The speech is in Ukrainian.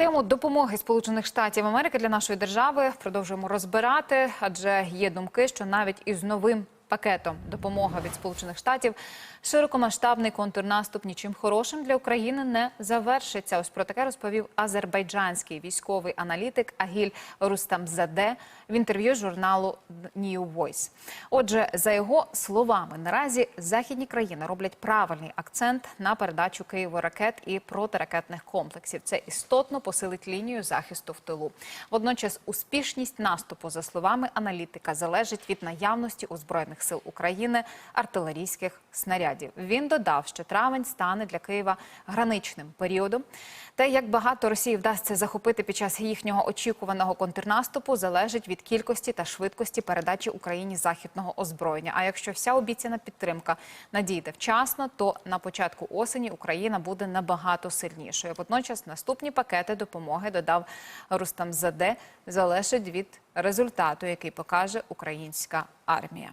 Тему допомоги Сполучених Штатів Америки для нашої держави. Продовжуємо розбирати, адже є думки, що навіть із новим пакетом допомоги від Сполучених Штатів широкомасштабний контрнаступ нічим хорошим для України не завершиться. Ось про таке розповів азербайджанський військовий аналітик Агіль Рустамзаде в інтерв'ю журналу New Voice. Отже, за його словами, наразі західні країни роблять правильний акцент на передачу Києву ракет і протиракетних комплексів. Це істотно посилить лінію захисту в тилу. Водночас, успішність наступу, за словами аналітика, залежить від наявності у збройних сил України артилерійських снарядів. Він додав, що травень стане для Києва граничним періодом. Те, як багато Росії вдасться захопити під час їхнього очікуваного контрнаступу, залежить від кількості та швидкості передачі Україні західного озброєння. А якщо вся обіцяна підтримка надійде вчасно, то на початку осені Україна буде набагато сильнішою. Водночас наступні пакети допомоги додав Рустам Заде залежать від результату, який покаже українська армія.